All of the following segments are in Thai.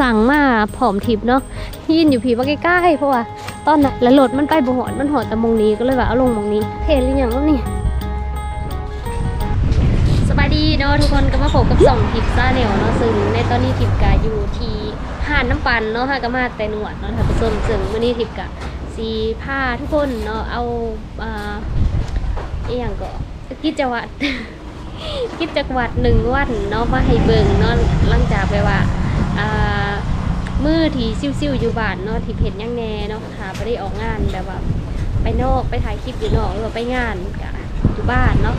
สั่งมาผอมทิพย์เนาะยินอยู่ผีว่าใกล้ๆเพราะว่าตอนน่ะแล้วรถมันไปบ่หอดมันหอดแต่มงนี้ก็เลยว่าเอาลงมงนี้เทหรือยังวะนี่สบายดีเนาะทุกคนก็มาพบกับสองทิพย์ซาเนลเนาะซึ่งในตอนนี้ทิพย์กะอยู่ที่ห้านน้ำปันเนาะฮะก็มาแต่หนวดเนาะท่านผู้ชมซึ่งวันนี้ทิพย์กะสีผ้าทุกคนเนาะเอาอ่าอย่างก็กิจวัตรกิจวัตรหนึ่งวันเนาะมาให้เบิ่งเนาะหลังจากไปว่า อ่ามือที่ซิ่วๆอยู่บ้านเนาะที่เพจยังแน่เนาะค่ะไปได้ออกงานแบบว่าไปนอกไปถ่ายคลิปอยู่นอกหรือไปงานกะอยู่บ้านเนาะ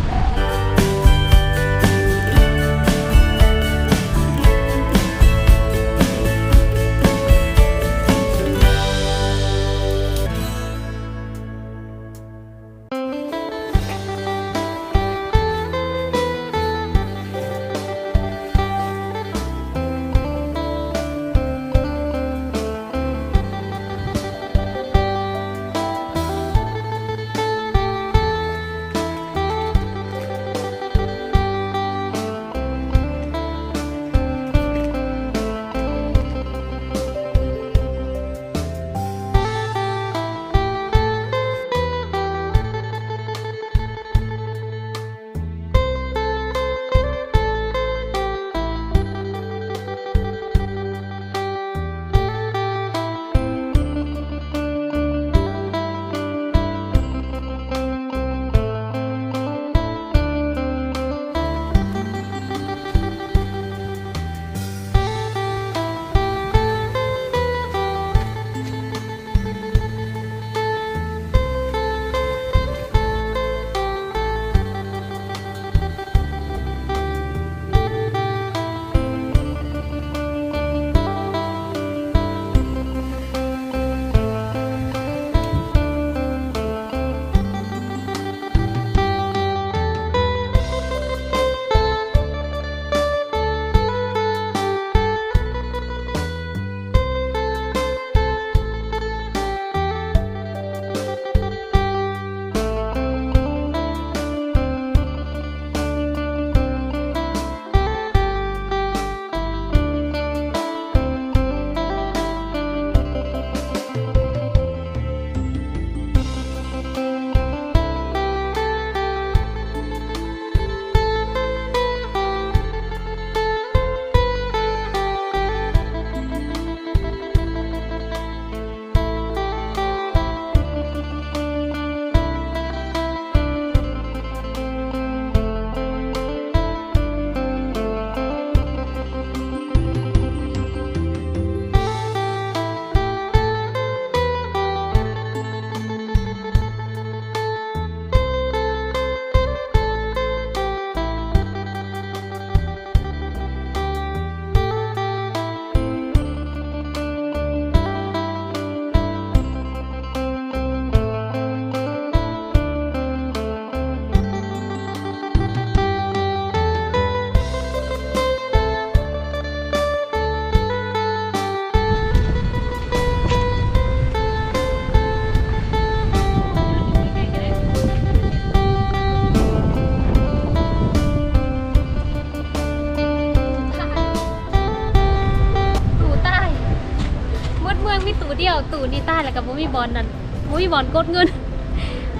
ตู่นี่ใต้แล้วกับบ่มีบอลนั่นบ่มีบอลกดเงิน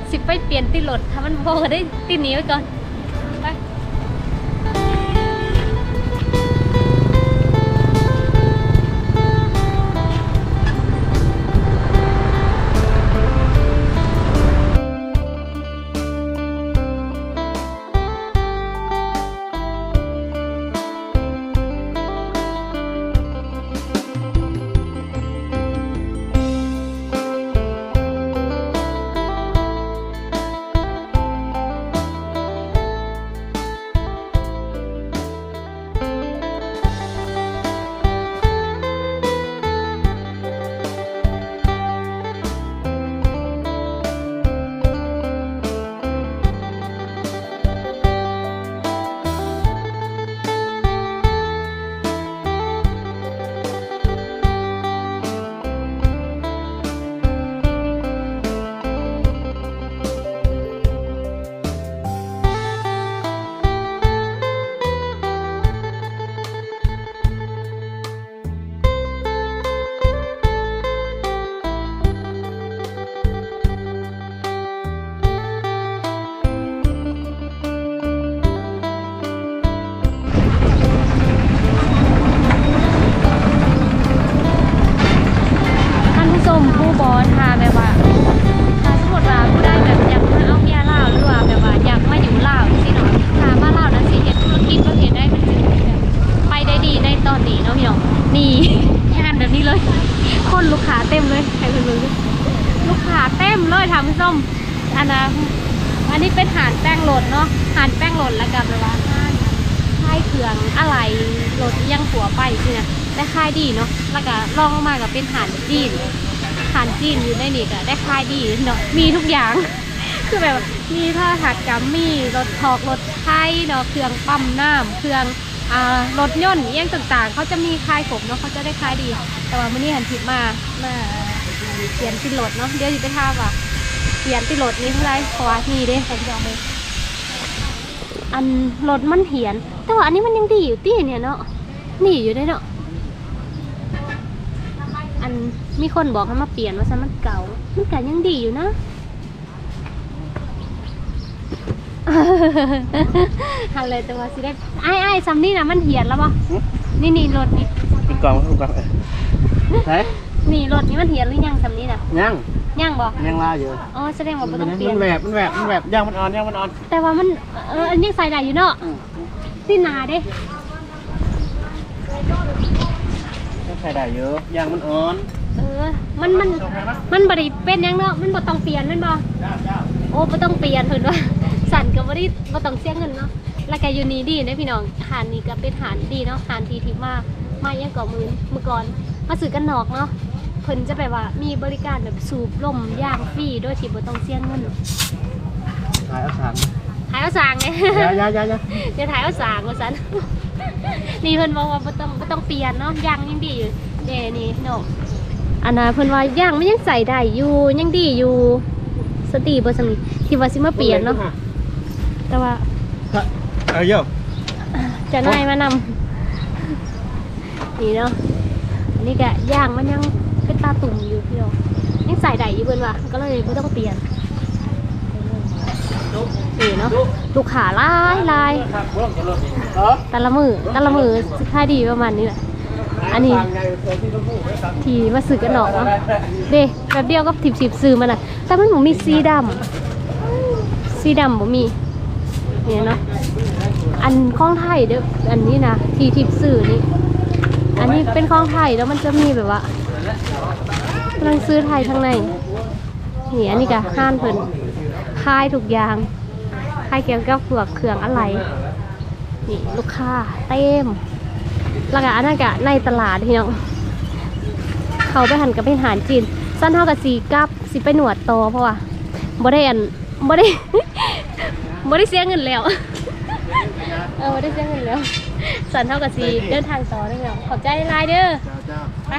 สิไปเปลี่ยนติดรถถ้ามันพอก็ได้ติดหนีไว้ก่อน กับเป็นหานจีนหานจีนอยู่ในนี่ก็ได้ค่ายดีเนาะมีทุกอย่าง คือแบบมีท่าหักกัมมี่รถทอกรถไทยเนาะเครื่องปั๊มน้ำเครื่องอ่ารถยนต์เอียงต่างๆ เขาจะมีคลายผมเนาะเขาจะได้คลายดี แต่ว่ามื่อนี้หันผิดมามาเปลี่ยนติดรถเนาะเดี๋ยวจะไปท่าว่าเปลี่ยนติดรถนี้เท่าไหรเพราะว่านี่เด้ผมจะเอาอันรถมันเหียน แต่ว่าอันนี้มันยังดีอยู่ตีเนี่ยเนาะนี่อยู่ได้เนาะ อันมีคนบอกให้มาเปลี่ยนว่าซะมันเก่า มันก็ยังดีอยู่นะ ฮัลเลยแต่ว่าสิได้ไอ้ไอ้ซัมนี่นะมันเหียนแล้วป่ะนี่นี่รถนี่ติดกล่องติดกล่องเอ้ยไหนนี่รถนี่มันเหียนหรือยังซัมนี่นะยังยังบ่ยังลาอยู่อ๋อแสดงว่ามับ่ต้องเปลี่ยนนแหวบมันแหวบมันแหวบย่างมันอ่อนย่างมันอ่อนแต่ว่ามันเอออันยังใส่ได้อยู่เนาะที่หนาเด้ ยังใส่ได้เยอะย่างมันอ่อนเออ มันมันมันบ่ได้เป็นหยังเนาะ มันบ่ต้องเปลี่ยนแมันบ่เจ้าเจ้าโอ้บ่ต้องเปลี่ยนเพิ่นว่า สั่นก็บ่ได้บ่ต้องเสียเงินเนาะแล้วก็อยู่นี่ดีเด้พี่น้องหานนี่ก็เป็นหานดีเนาะหานที่ที่มามายังก่อมือเมื่อก่อน มาซื้อกันนอกเนาะ เพิ่นจะแบบว่ามีบริการแบบสูบลมย่างฟรีโดยที่บ่ต้องเสียเงินถ่ายเอาสารถ่ายเอาสางไง ยายายายาจะถ่ายเอาสางว่าซั่น นี่เพิ่นบอกว่าบ่ต้องบ่ต้องเปลี่ยนเนาะย่างยังดีอยู่เด้นี่เนาะอันน่ะเพิ่นว่าย่างมันยังใส่ได้อยู่ยังดีอยู่ สติบ่ซั่นนี่ที่ว่าสิมาเปลี่ยนเนาะแต่ว่าเอาเยอะจะนายมานำนี่เนาะอันนี้ก็ย่างมันยังเป็นตาตุ่มอยู่พี่น้องยังใส่ได้อยู่เพิ่นว่าก็เลยไม่ต้องเปลี่ยน นี่เนาะลูกขาลายลายครับบ่ต้องรถเออแต่ละมือแต่ละมือสิค่ายดีประมาณนี้แหละอันนี้ที่มาซื้อกันหนอกเนาะเด้แบบเดียวกับทิบสิบซื้อมันอะ แต่มันบ่มีสีดำสีดำบ่มีเนี่ยเนาะอันของไทยเด้ออันนี้นะที่ทิบซื้อนี่อันนี้เป็นของไทยแล้วมันจะมีแบบว่ากำลังซื้อไทยข้างในนี่อันนี้ก็ห้านเพิ่น คายทุกอย่างคายเกี่ยวกับพวกเครื่องอะไร นี่ลูกค้าเต็มแล้วก็อันนั้นก็ในตลาดพี่น้องเขาไปหันกับเป็นอาหารจีน สั้นเท่ากับสีกับสิไปหนวดโตอเพราะว่าบ่ได้อันบ่ได้บ่ได้เสียเงินแล้วเออบ่ได้เสียเงินแล้วสันเท่ากับสีเดินทางต่อได้แล้วขอบใจหลายเด้อเจ้าเจ้าไป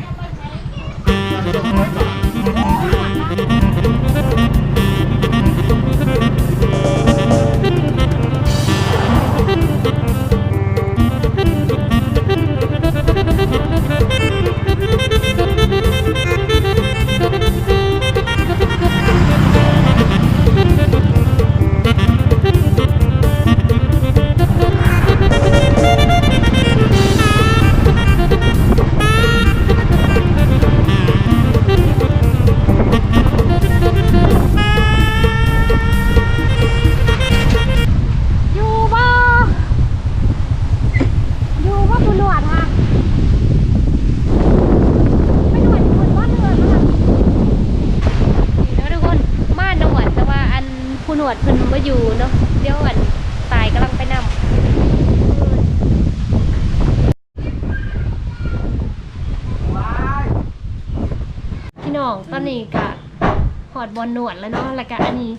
หอดบอลหนวดแล้วเนาะแล้วก็อันนี้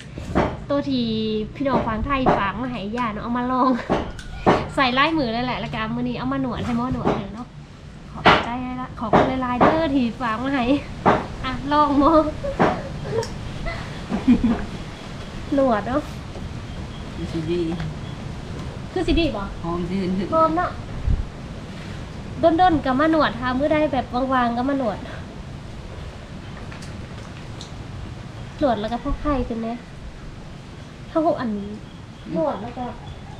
ตัวที่พี่น้องฟังไทยฟังมาให้ยาเนาะเอามาลอง ใส่ลายมือเลยแหละแล้วก็เอามือนี้เอามาหนวดให้หมอหนวดเลยเนาะขอบใจละขอบคุณหลายๆเด้อที่ฟังมาให้อะลองหมอหนวดเนาะสิดีคือสิดีบ่หอมชื่นพร้อมเนาะด้นๆก็มาหนวดทามือได้แบบวางๆก็มาหนวด หนวดแล้วก็พวกไข่กันเนี่ยเท่าอันนี้หนวดแล้วก็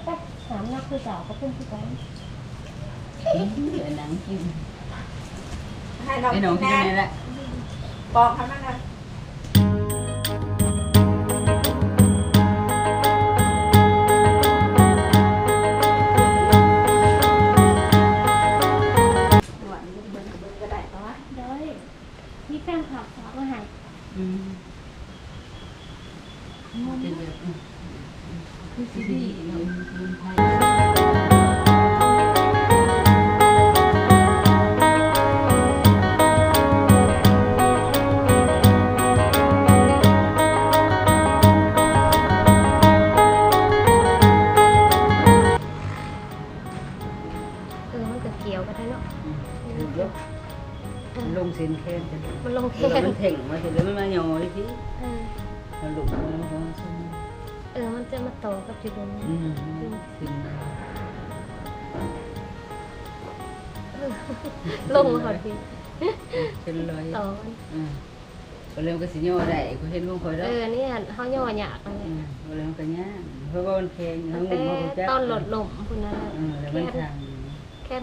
แป๊กสามนักคือเก่าก็เพิ่มขึ้นไปเหลือหนังกินให้น้องไอ้น้องกินนี่แหละปอกเขานั่นนะ เป็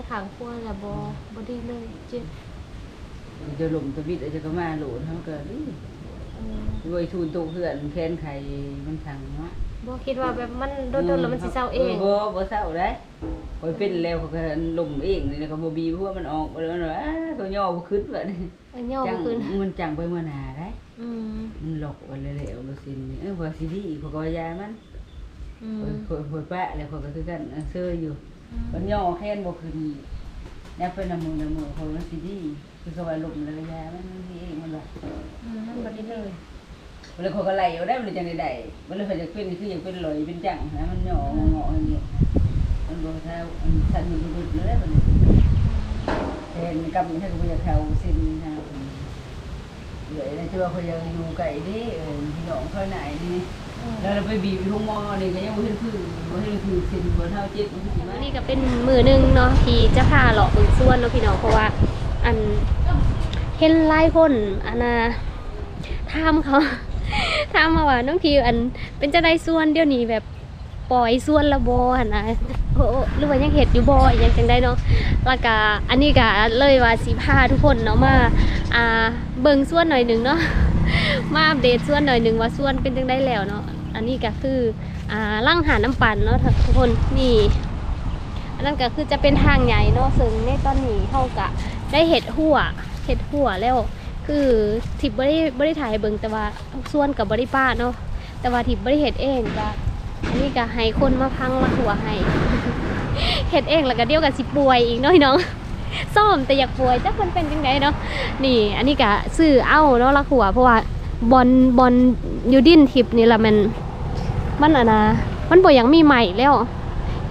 ขางขั้วจะบอบอดีเลยเจ็บจะหลมตัวบิดจะก็มาโหลดเขาก็นี่เออรวยทุนตกเหือนแค้นไข่มันทางเนาะบอคิดว่าแบบมันโดนๆแล้วมันสิเศร้าเองบ่บ่เศร้าได้คอยเป็นแล้วเขาก็ลมเองนี่นะก็บ่บีเพราะว่ามันออกบ่แล้วว่าอ้าตัวย่อบ่ขึ้นว่านี่เออย่อจับ่งขึ้นมันจังไปเมื่อหนาได้อืมมันหลอกว่าแล้วๆบ่สินนี่เออว่าสิดีเขาก็ว่ายามันอืมคอยคอยปะแล้วเขาก็คือกันเออเซออยู่ มันย่อแค้นบ่ขึ้นแนบเป็นน้ำมือน้ำมือเขามันสิดีคือเขาว่าลมแล้วยามันมันดีเองมันว่าอืมมันบอดีเลยเวลาเขาก็ไล่เอาได้มันจังได๋เวลาเขาจะเป็นคืออยากเป็นลอยเป็นจังนะมันย่องออย่างนี้มันบ่เท่าอันสั่นมันดุดๆเลยบัดนี้แทนกำให้เขาบ่อยากเข้าสิ้นนะเหลือในตัวเขายังอยู่ไกลนี่เออพี่น้องเขาไหนนี่ แล้วเราไปบีบทุ่งมอนี่ก็ยังบ่เห็นคือบ่เห็นคือสิ้นบ่เท่าเจ็บมันสิมาอันนี้ก็เป็นมือหนึ่งเนาะที่จะพาเลาะเบึงส่วนเนาะพี่น้องเพราะว่าอันเห็นหลายคนอันน่ะถามเขาถามมาว่าน้องพิวอันเป็นจะได้ส่วนเดี๋ยวนี้แบบปล่อยส่วนละบ่หั่นนะโอ้หรือว่ายังเฮ็ดอยู่บ่อหยังจังได้เนาะแล้วก็อันนี้ก็เลยว่าสิพาทุกคนเนาะมาอ่าเบิ่งส่วนหน่อยหนึ่งเนาะมาอัปเดตส่วนหน่อยหนึ่งว่าส่วนเป็นจังได้แล้วเนาะ อันนี้ก็คืออ่าล่างหาน้ำปั่นเนาะทุกคนนี่อันนั้นก็คือจะเป็นทางใหญ่เนาะซึ่งในตอนนี้เฮากะได้เห็ดหัวเห็ดหัวแล้ว คือทิพย์บ่ได้บ่ได้ถ่ายเบิงแต่ว่าส่วนกับบ่ได้ป้าเนาะแต่ว่าทิพย์บ่ได้เห็ดเองก็อันนี้ก็ให้คนมาพังมาหัวให้เห็ดเองแล้วก็เดียวกับสิป่วยอีกนาะพี่น้องซ่อมแต่อยากป่วยจักมันเป็นจังไดเนาะนี่ อันนี้ก็ซื้อเอ้าเนาะละหัวเพราะว่าบอลบอลยูดินทิพนี่ละมัน มันอะนะมันบ่อยังมีใหม่แล้ว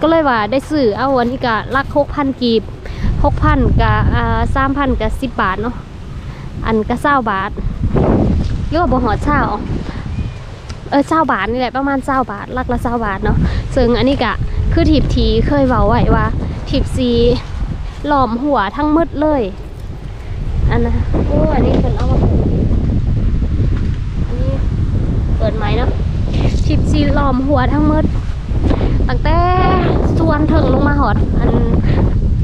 ก็เลยว่าได้ซื้อเอาอันนี้ก็ลักหกพันกีบหกพันกับอ่าสามพันกับสิบบาทเนาะอันก็เศร้าบาทเรียกว่าบ่หอดเศร้าเออเศร้าบาทนี่แหละประมาณเศร้าบาทลักละเศร้าบาทเนาะซึ่งอันนี้ก็คือทิบทีเคยเว้าไว้ว่าทิบซีหลอมหัวทั้งมืดเลยอันนะโอ้อันนี้คนเอามาเปิดอันนี้เปิดไหมเนาะ ทิบซีหลอมหัวทั้งมืดตั้งแต่ส่วนถึงลงมาหอดอัน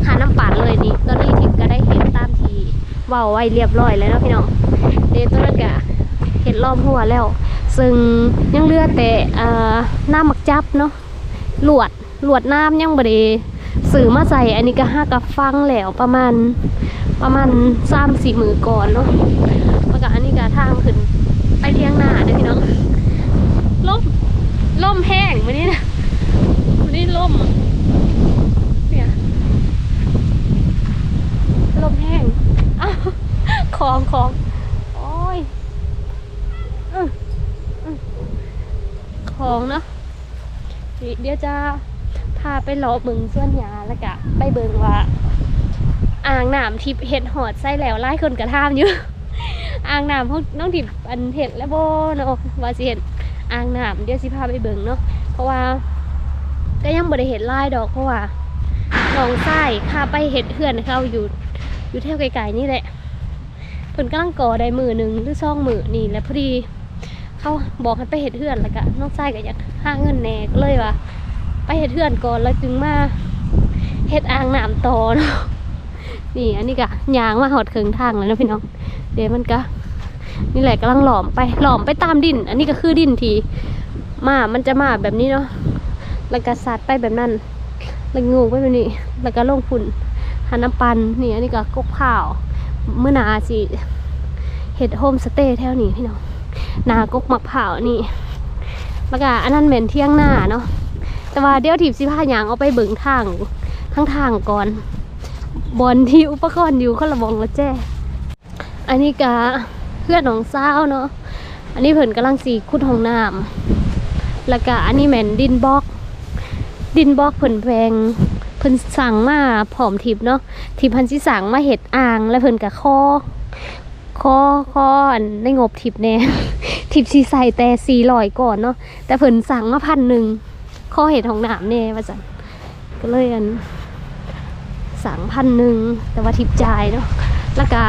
หาน้ำปั่นเลยนี่ตอนนี้ทิพก็ได้เห็นตามทีเว่าไว้เรียบร้อยแล้วนะพี่น้องเดตัวนั้นก็เห็นล้อมหัวแล้ว ซึ่งยังเลือแต่เอ่อน้ำหมักจับเนาะหลวดหลวดน้ำยังบริสื่อมาใส่อันนี้ก็ห้ากับฟังแล้วประมาณประมาณสามสี่มือก่อนเนาะแล้วก็อันนี้ก็ทางขึ้นไปเที่ยงหน้าเด้อพี่น้อง ล่มล่มแห้งวันนี้นะวันนี้ล่มเนี่ยลมแห้งอ้าวของของโอ้ยออของเนาะเดี๋ยวจะพาไปเลาะเบิงส่วนยาแล้วก็ไปเบิงว่าอ่างน้ำทิพเห็ดหอดไส้แล้วไล่คนกระทามอยู่อ่างน้ำพวกน้องทิพอันเห็ดแล้วโบเนาะว่าสิเห็ด อ่างน้ำเดี๋ยวสิพาไปเบิงเนาะเพราะว่า ก็ยังบ่ได้เห็นลายดอกเพราะว่าน้องไส้ข้าไปเห็ดเพื่อนเขาอยู่อยู่แถวไกลๆนี่แหละเพิ่นกำลังก่อได้มือหนึ่งหรือซ่องมือนี่แหละพอดีเขาบอกให้ไปเห็ดเพื่อนแล้วก็น้องไส้ก็อยากหาเงินแหน่ก็เลยว่าไปเห็ดเพื่อนก่อนแล้วจึงมาเห็ดอ่างน้ำต่อเนาะนี่อันนี้ก็ยางมาหอดเคืองทางแล้วนะพี่น้อง เดี๋ยวมันก็ นี่แหละกำลังหลอมไปหลอมไปตามดิน อันนี้ก็คือดินทีมามันจะมาแบบนี้เนาะแล้วก็สัดไปแบบนั้นแล้วงูไปแบบนี้ แล้วก็ลงฝุ่นหาน้ำปันนี่อันนี้ก็กบข้าวเมื่อนาสิเฮ็ดโฮมสเตย์แถวนี้พี่น้องนากกมะพร้านี่แล้วก็อันนั้นเหม็นเที่ยงหน้าเนาะแต่ว่าเดี๋ยวทิพย์สิพาหยางเอาไปเบิ่งทางข้างทางก่อนบอนที่อุปกรณ์อยู่คนละบองละแจ้ อันนี้กะ เพื่อนของสาวเนาะอันนี้เพิ่นกำลังสีขุดห้องน้ำแล้วก็อันนี้แมนดินบล็อก ดินบล็อกเพิ่นแพงเพิ่นสั่งมาผอมทิพย์เนาะทิพพันสิสั่งมาเห็ดอ่าง แล้วเพิ่นก็คอคอคอนในงบทิพย์แน่ทิพย์สิใส่แต่สี่ร้อยก่อนเนาะแต่เพิ่นสั่งมาพันหนึ่งข้อเห็ดของหนามเนี่ยว่าจันก็เลยอันสั่งพันหนึ่งแต่ว่าทิพจ่ายเนาะแล้วก็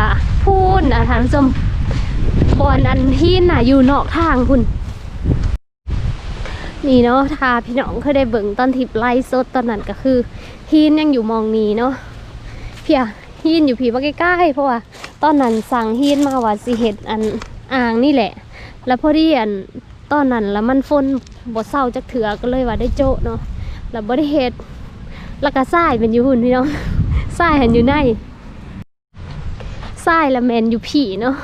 พูดนะท่านผู้ชม บอนอันที่น่ะอยู่นอกทางคุณนี่เนาะถ้าพี่น้องเคยได้เบิ่งตอนทิปไลฟ์สดตอนนั้นก็คือฮีนยังอยู่มองนี้เนาะเพียฮีนอยู่ผีมาใกล้ๆเพราะว่าตอนนั้นสั่งฮีนมาว่าสิเฮ็ดอันอ่างนี่แหละ แล้วพอดีอันตอนนั้นแล้วมันฝนบ่เศร้าจักเถือก็เลยว่าได้โจะเนาะแล้วบ่ได้เฮ็ดแล้วก็ทรายเป็นอยู่หุ่นพี่น้องทรายหันอยู่ในทรายละแมนอยู่ผีเนาะ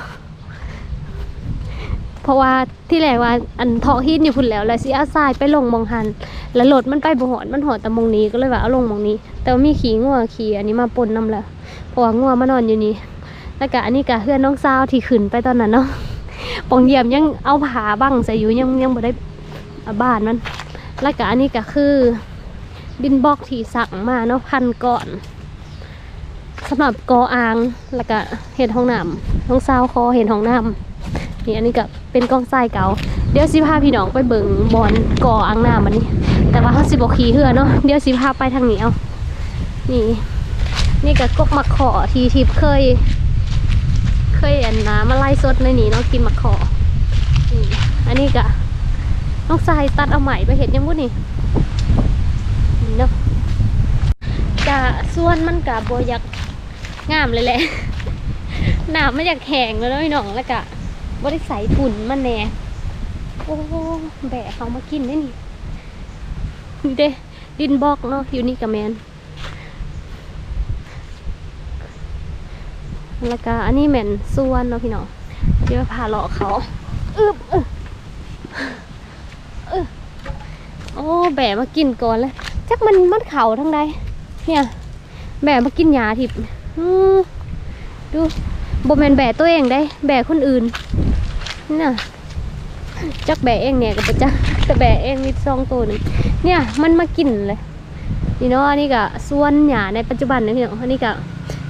ราะว่าที่แรกว่าอันเทาะฮิตอยู่พุ่นแล้วแล้วสิเอาทรายไปลงมองหัน แล้วรถมันไปบ่หอดมันหอดแต่มองนี้ก็เลยว่าเอาลงมองนี้ แต่ว่ามีขี่งัวขี่อันนี้มาปนนํแล้วเพราะว่างัวมานอนอยู่นี่แล้วก็อันนี้ก็เพื่อนน้องสาวที่ขึ้นไปตอนนั้นเนาะปองเยี่ยมยังเอาผาบังใส่อยู่ยังยังบ่ได้เอาบ้านมัน แล้วก็อันนี้ก็คือดินบล็อกที่สั่งมาเนาะพันก่อนสำหรับกออ่างแล้วก็เห็ดห้องน้ำน้องสาวคอเห็ดห้องน้ำ นี่อันนี้ก็เป็นกล้องทรายเก่า เดี๋ยวสิพาพี่น้องไปเบิ่งบอลก่ออ่างน้ำมันนี่แต่ว่าเขาสิบอกขี่เหือเนาะเดี๋ยวสิพาไปทางนี้เอานี่ นี่ก็กกมักขอทีทิพย์เคย เคยอันน้ำมาไล่สดในนี่เนาะกินมักขอนี่อันนี้ก็น้องทรายตัดเอาใหม่ไปเห็ดยังบุนี่นี่เนาะกะส่วนมันกะบอยากงามเลยแหละหนามไม่อยากแข็งแล้วนาะพี่น้องแล้วกะ บริใส่ฝุ่นมันแน่โอ้แบะเขามากินได้นี่นี่เด้ดินบอกเนาะอยู่นี่กับแมนแล้วก็อันนี้แมนส่วนเนาะพี่น้องเดี๋ยวพาเลาะเขาอึบอึบอึบโอ้แบะมากินก่อนเลยจักมันมันเข่าทั้งใดเนี่ย แบะมากินหญ้าทิพดู บ่แมนแบะตัวเองได้ แบะคนอื่นนี่นะจักแบะเองเนี่ยกับจักแต่แบะเองมีซองตัวหนึงเนี่ยมันมากินเลยนี่เนาะอันนี้ก็ส่วนหญ้าในปัจจุบันนะพี่น้องอันนี้ก็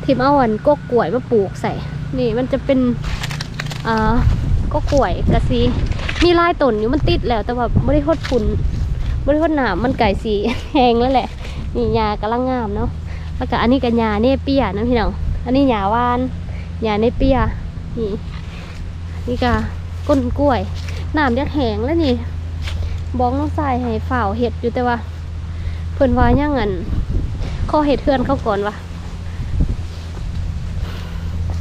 ทิมเอาอันกกกล้วยมาปลูกใส่ นี่มันจะเป็นอ่ากกกล้วยกระซีมีลายต้นอยู่มันติดแล้วแต่ว่าไม่ได้หดฝุ่นไม่ได้หดหนามมันไก่สีแห้งแล้วแหละนี่หญ้ากำลังงามเนาะแล้วก็อันนี้ก็หญ้าเนี่ยเปียนะพี่น้องอันนี้หญ้าวาน หญ้าเนเปียนี่นี่ก็ก้นกล้วยน้ำยักแหงแล้วนี่บ้องน้องทรายให้ฝ่าวเห็ดอยู่แต่ว่า เพิ่นว่าย่างอันข้อเห็ดเพื่อนเขาก่อนวะ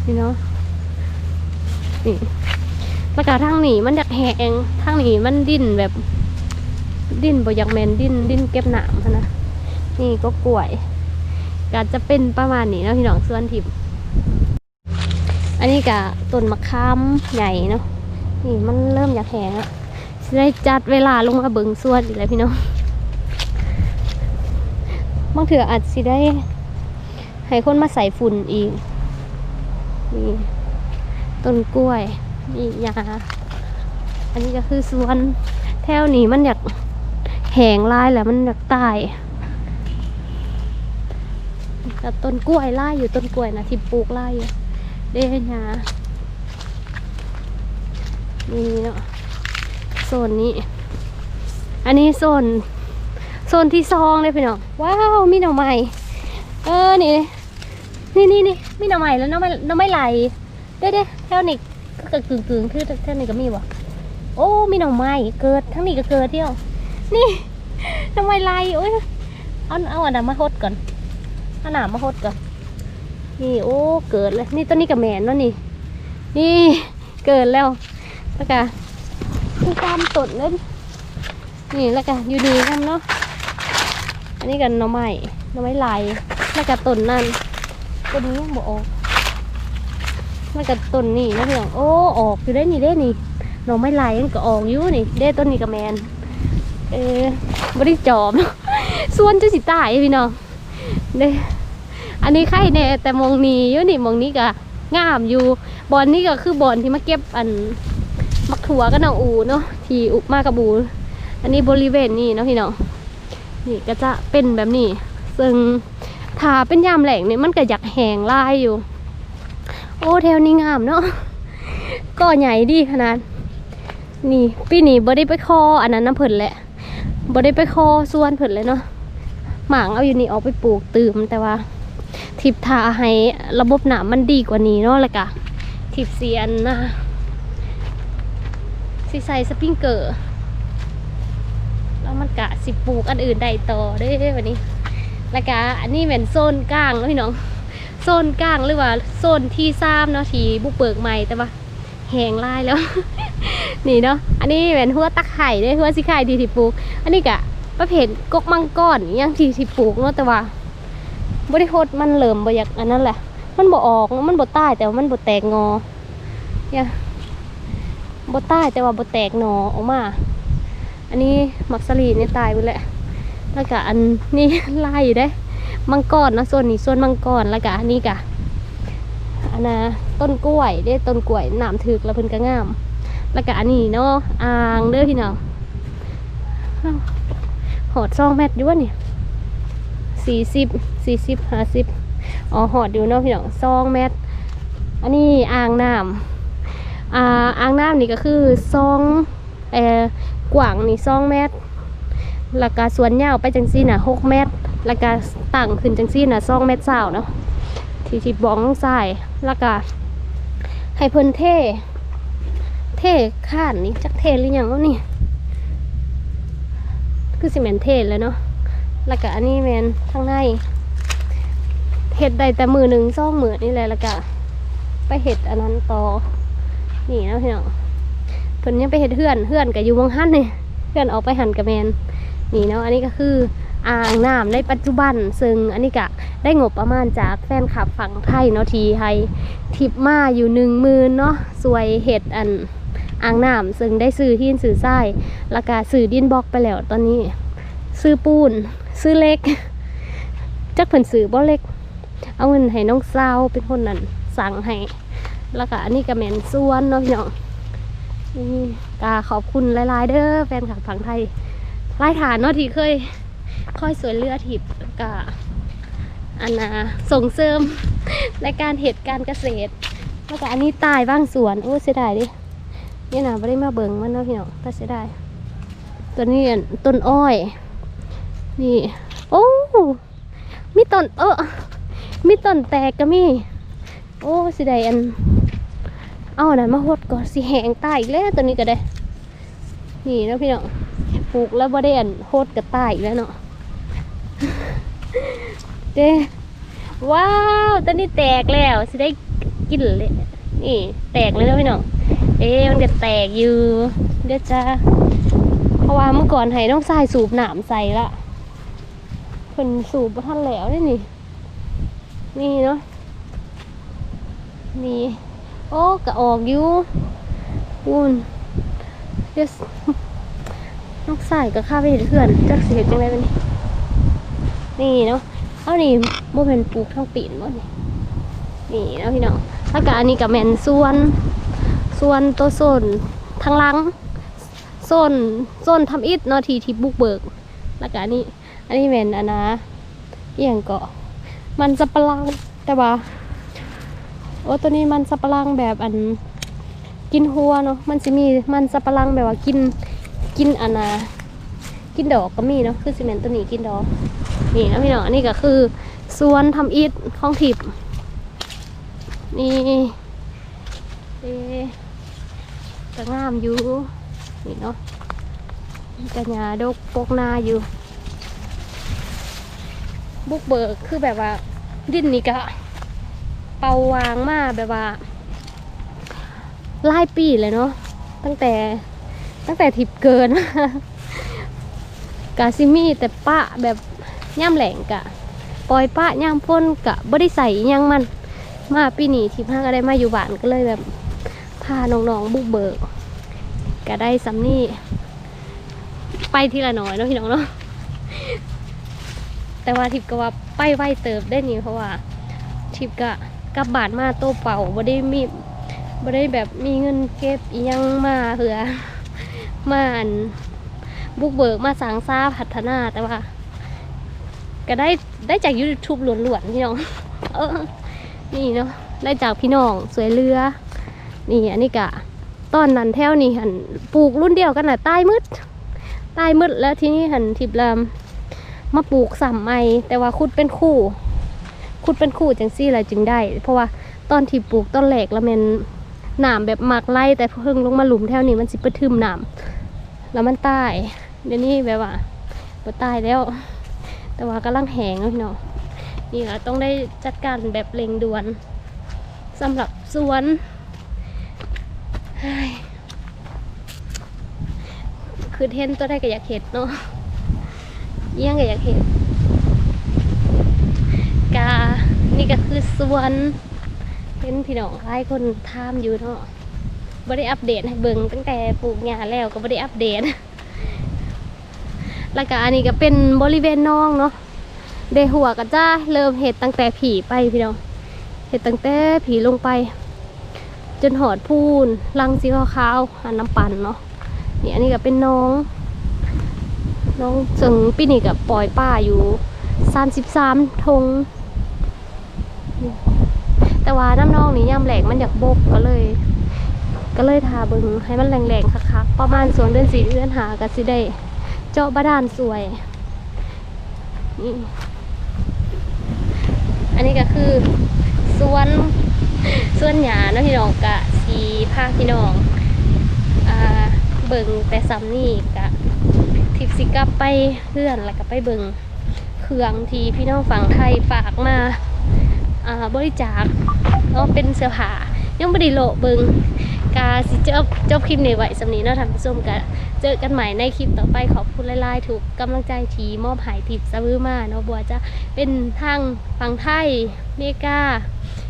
นี่เนาะนี่แล้วก็ทางนี้มันอยากแหงทางนี้มันดิ้นแบบดิ้นบอยากแมนดิ้นดิ้นเก็บหนามนะนี่ก็กล้วยก็จะเป็นประมาณนี้นะพี่น้องส่วนทิพย์ อันนี้กะต้นมะขามใหญ่เนาะนี่มันเริ่มอยากแห้งแล้วสิได้จัดเวลาลงมาเบิงส่วนอีกแล้วพี่น้องบางเถื่ออาจสิได้ให้คนมาใส่ฝุ่นอีกนี่ต้นกล้วยนี่ยาอันนี้ก็คือสวนแถวนี้มันอยากแห้งลายแหละมันอยากตายกับต้นกล้วยไล่อยู่ต้นกล้วยนะที่ปลูกไล่อยู่ เด้ยานี่เนาะโซนนี้ อันนี้โซนโซนที่ซองเลยพี่น้องว้าวมีหน่อไม้เออนี่นี่นี่นี่มีหน่อไม้แล้วหน่อไม้หน่อไม้ไหลเด้เด้แถวนี้ก็กึ่งกึ่งคือแถวนี้ก็มีวะโอ้มีหน่อไม้เกิดทั้งนี้ก็เกิดเที่ยวนี่หน่อไม้ไหลโอ้ยเอาเอาอันนั้นมาหดก่อนเอาหนามมาหดก่อน นี่โอ้เกิดเลยนี่ต้นนี้กับแมนเนาะนี่ นี่เกิดแล้วแล้วก็คือความตดเลยนี่แล้วก็อยู่ดีกันเนาะอันนี้กันหน่อไม้หน่อไม้ลายแล้วก็ต้นนั่นต้นนี้ยังบ่ออกมันก็ต้นนี่นะพี่องโอ้ออกอยู่ได้นี่ได้นี่หน่อไม้ไหลมันก็ออกอยู่นี่ได้ต้นนี้ก็แมนเออบริจอบส่วนจะสิตายพี่น้องเด้ อันนี้ไข่แน่แต่มองนี้อยู่นี่มองนี้ก็งามอยู่บอนนี้ก็คือบอนที่มาเก็บอันมักถั่วกับน้องอูเนาะที่อุมากับอูอันนี้บริเวณนี้เนาะพี่น้องนี่ก็จะเป็นแบบนี้ ซึ่งถ้าเป็นยามแหลงเนี่ยมันก็อยากแหงลายอยู่ โอ้แถวนี้งามเนาะก็ใหญ่ดีขนาดนี่ปีนี้บ่ได้ไปคออันนั้นน้ำเพิ่นแหละบ่ได้ไปคอส่วนเพิ่นเลยเนาะหมางเอาอยู่นี่ออกไปปลูกตื่มแต่ว่า ทิบทาให้ระบบหน้ำมันดีกว่านี้เนาะแล้วก็ทิบเสียนนะสิใส่สปริงเกอร์แล้วมันกะสิปลูกอันอื่นได้ต่อเด้วันนี้แล้วก็อันนี้เป็นโซนกลางแล้วพี่น้องโซนกลางหรือว่าโซนที่ซ้ำเนาะทีบุกเบิกใหม่แต่ว่าแหงลายแล้ว นี่เนาะอันนี้เป็นหัวตักไข่เด้หัวสิไข่ที่ที่ปลูก อันนี้กะประเภทกกมังกรอหยังที่ที่ปลูกเนาะแต่ว่า บริโภคมันเริ่มบ่อยากอันนั้นแหละ มันบ่ออกมันบ่ใต้แต่ว่ามันบ่แตกงอเนี่ยบ่ใต้แต่ว่าบ่แตกหนอออกมา อันนี้มักสลีนี่ตายไปแล้วแล้วก็อันนี้ไล่อยู่ได้มังกรนะส่วนนี้ส่วนมังกรแล้วก็อันนี้กะอันนะต้นกล้วยได้ต้นกล้วยหนามถึกแล้วเพิ่นก็งาม แล้วก็อันนี้เนาะอ่างเด้อพี่น้องหอดซองแมตอยู่วะนี่ สี่สิบสี่สิบห้าสิบอ๋อหอดอยู่เนาะพี่น้องซองแมตอันนี้อ่างน้ำอ่าอ่างน้ำนี่ก็คือซองเอ่อกว้างนี่ซองเมตรแล้วก็สวนยาวไปจังซี่น่ะหกเมตร แล้วก็ตั้งขึ้นจังซี่น่ะสองเมตรเศร้าเนาะที่ที่บ้องทรายแล้วก็ให้เพิ่นเทเทข้านนี่จักเทหรือยังวะนี่คือสิแมนเทแล้วเนาะ แล้วก็อันนี้แมนทางในเห็ดได้แต่มือหนึ่งซ่องมือนี่แหละแล้วก็ไปเห็ดอันนั้นต่อนี่นะพี่น้องเพิ่นยังไปเห็ดเฮือนเฮือนก็อยู่วงหันนี่เฮือนออกไปหันกับแมนนี่เนาะอันนี้ก็คืออ่างน้ำในปัจจุบัน ซึ่งอันนี้ก็ได้งบประมาณจากแฟนคลับฝั่งไทยเนาะทีไทยทิปมาอยู่หนึ่งหมื่นเนาะสวยเห็ดอันอ่างน้ำซึ่งได้ซื้อที่ซื้อทรายแล้วก็ซื้อดินบล็อกไปแล้วตอนนี้ ซื้อปูน ซื้อเล็ก จักเพิ่นซื้อบ่เล็ก เอาเงินให้น้องสาวเป็นคนนั้นสั่งให้ แล้วก็อันนี้ก็แมนส่วนเนาะพี่น้องนี่ก็ขอบคุณหลายๆเด้อแฟนคลับฝั่งไทยรายฐานเนาะที่เคยค่อยสวยเรือทิพย์แล้วก็อันนะส่งเสริมในการเหตุการเกษตร แล้วก็อันนี้ตายบ้างสวนโอ้เสียดายดินี่นะไม่ได้มาเบิ่งมันเนาะพี่น้องแต่เสียดายตัวนี้ต้นอ้อย นี่ โอ้มีต้นเออมีต้นแตกก็มี โอ้สียดายอัน เอาอันนั้นมาหดก่อนสิแหงตายอีกแล้วตัวนี้ก็ได้ นี่นะพี่น้องปลูกแล้วบ่ได้อันโคตรกระต่ายอีกแล้วเนาะเด้ว้าวตอนนี้แตกแล้วสิได้กินเลยนี่แตกเลยแล้วพี่น้องเอ๊มันก็แตกอยู่เดี๋ยวจะเพราะว่าเมื่อก่อนให้น้องทรายสูบหนามใส่ละ ผ่นสูบบ่ทันแล้วนี่นี่ นี่เนาะนี่โอ้กะออกอยู่อุ่นเดี๋ยวนกใส่ก็ข้าไปเห็นเพื่อนจักสิเห็นจังไรเป็นนี่เนาะเอานี่โมเป็นปลูกทั้งปีนบ่นี่นี่เนาะพี่น้องแล้วก็อันนี้กับแมนส่วนส่วนตัวโซนทางลังโซนโซนทำอิฐเนาะที่ที่บุกเบิกแล้วก็อันนี้ อันนี้แมนอันนะเอียงเกาะ มันสับปะรังแต่ว่าโอ้ตัวนี้มันสับปะรังแบบอันกินหัวเนาะมันจะมีมันสับปะรังแบบว่ากินกินอันนะกินดอกก็มีเนาะคือซีเมนต์ตัวนี้กินดอกนี่นะพี่น้องอันนี้ก็คือสวนทำอิฐของทิพย์นี่เอ๊ะก็งามอยู่นี่เนาะกระหยาดกปกนาอยู่ บุกเบิกคือแบบว่า ดินนี่ก็เป่าวางมาแบบว่าหลายปีเลยเนาะตั้งแต่ตั้งแต่ทิพย์เกินกาซิมีแต่ปะแบบย่ำแหลงกะปล่อยปะย่ำพ่นกะบ่ได้ใส่ยังมัน มาปีนี้ทิพห้าก็ได้มาอยู่บ้านก็เลยแบบพาน้องๆบุกเบิกก็ได้ซัมนี่ไปทีละน้อยเนาะพี่น้องเนาะ แต่ว่าทิพย์ก็ว่าไปไหวเติบได้นี่เพราะว่าทิพย์ก็กลับบานมาโตเป่าบ่ได้มีบ่ได้แบบมีเงินเก็บอยังมาเผื่อมาอันบุกเบิกมาสางซาพัฒนาแต่ว่า ก็ได้ได้จาก YouTube ล้วนๆพี่น้องเออนี่เนาะได้จากพี่น้องสวยเรือ นี่อันนี้กะตอนนั้นแถวนี้หันปลูกรุ่นเดียวกันน่ะใต้มืดใต้มืดแล้วทีนี้หันทิบลา มาปลูกสัมใหม่แต่ว่าคุดเป็นคู่ คุดเป็นคู่จังซี่อะไรจึงได้ เพราะว่าตอนที่ปลูกต้นแหลกแล้วมันหนามแบบหมากไล่แต่เพิ่งลงมาหลุมแถวนี้มันสิประทึมหนามแล้วมันตายเดี๋ยวนี้แบบว่าบ่ตายแล้ว แต่ว่ากำลังแหงแล้วพี่น้องนี่ค่ะต้องได้จัดการแบบเร่งด่วนสำหรับสวนคือเทนตัวได้ก็อยากเห็ดเนาะ ยี่ยงก็อยากเห็ดกานี่ก็คือสวนเป็นพี่น้องหลายคนทามอยู่เนาะบ่ได้อัปเดตให้เบิ่งตั้งแต่ปลูกหญ้าแล้วก็บ่ได้อัปเดต แล้วก็อันนี้ก็เป็นบริเวณน้องเนาะเดหัวก็จะเริ่มเห็ดตั้งแต่ผีไปพี่น้องเห็ดตั้งแต่ผีลงไป จนหอดพูนลังสีขาวๆอันน้ำปั่นเนาะนี่อันนี้ก็เป็นน้อง น้องซึ่งปีนี้กับปล่อยป้าอยู่33ทงนี่แต่ว่าน้ำน้องนี่ย่ำแหลกมันอยากบกก็เลย ก็เลยทาเบิงให้มันแรงๆคักๆประมาณสวนเดือนสี่เดือนหาก็สิได้ เจาะบาดาลสวย นี่ อันนี้ก็คือสวนสวนหยาเนาะพี่น้องกะสีภาคพี่น้อง อ่า เบิงแต่ซ้ำนี่กะ ทิปสิกลับไปเพื่อนแล้วก็ไปเบิงเครื่องที่พี่น้องฝั่งไทยฝากมาาบริจาคเนาะเป็นเสื้อผ้ายังไม่ได้โละเบิงกาสิจบจบคลิปในี้ไว้สำนีเนาะท่านผู้ชมกะเจอกันใหม่ในคลิปต่อไปขอบคุณหลายๆถูกกำลังใจทีมอบหายทิปซะบื้อมาเนาะบัวจะเป็นทางฝั่งไทยเมกา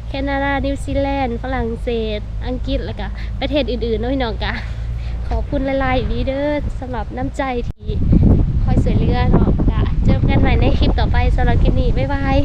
แคนาดานิวซีแลนด์ฝรั่งเศส อังกฤษแล้วก็ประเทศอื่นๆเนาะพี่น้องกะ ขอบคุณหลายๆดีเด้อสำหรับน้ำใจที่คอยสวยเรือเนาะกะเจอกันใหม่ในคลิปต่อไปสำหรับคลิปนี้บ๊ายบาย